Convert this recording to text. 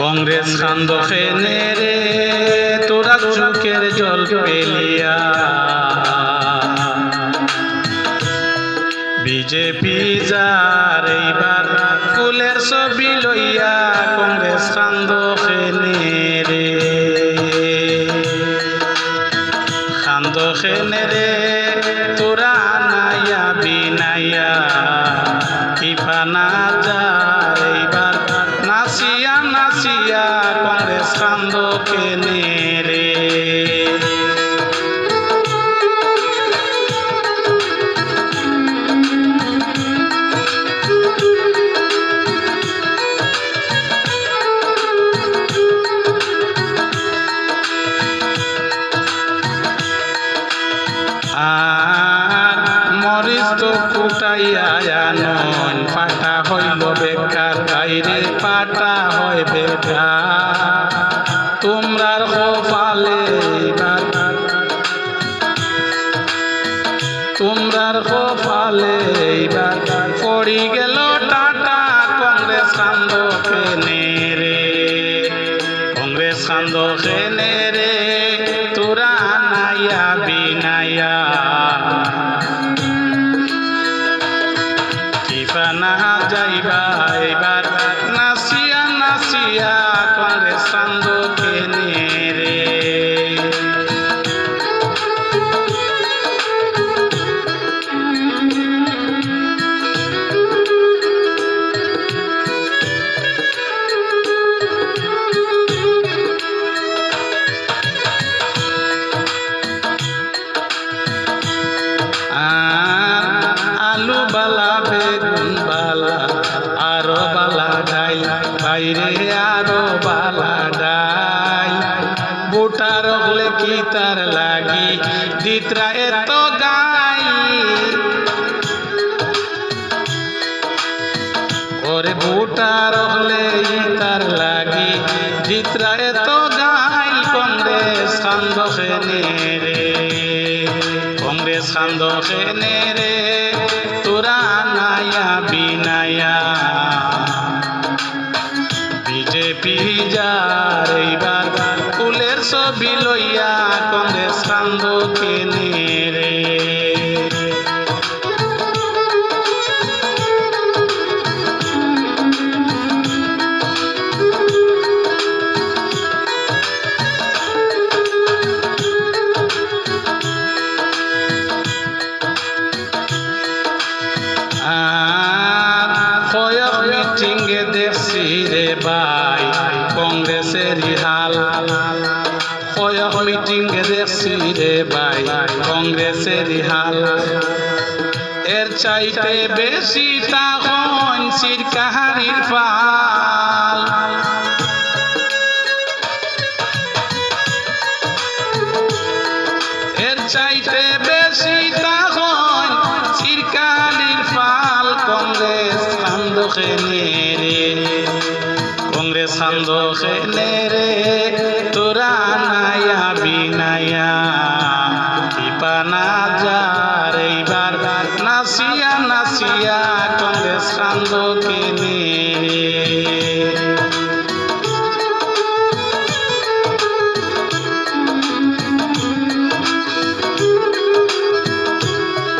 কংগ্রেস কান্দ খেনে রে, তোরা চুকের জল পেলিয়া বিজেপি যার এইবার ফুলের ছবি লইয়া কংগ্রেস কান্দ খেনে রে। কান্দ খেনে রে কিপানা যার এইবার নাচিয়া নাচিয়া কংগ্রেস কান্দ খেনে রে। আর মরিচ তো ফুটাইয়া নন হইল বেকার বাইরে পাটা তোমরার কপালে তোমরার কপালে পড়ি গেল টাটা, কংগ্রেস কান্দ কেনে রে। কংগ্রেস কান্দ কেনে ঠিকানা যাইবা বাইরে আরও বালা ডাই। বুটার হলে কি তার লাগি? দিতরা এত গাই। ওরে বুটার হলে তার লাগি। দিতরা এত গাই, কংগ্রেস কান্দ খেনে রে। কংগ্রেস কান্দ খেনে রে। তোরা নায়া বিনায়া ছবি লইয়া কংগ্রেস কান্দ কেনে? কয়ক মিটিংয়ে দেখছি রে ভাই কংগ্রেসের হাল। এর চাইতে বেশি তখন সিরকাহারির পাল। এর চাইতে বেশি তখন চিরকালির ফাল কংগ্রেস আন্দোখে রে কংগ্রেস আন্দোখে রে নাসিয়া নাসিয়া কংগ্রেস আন্দোখে রে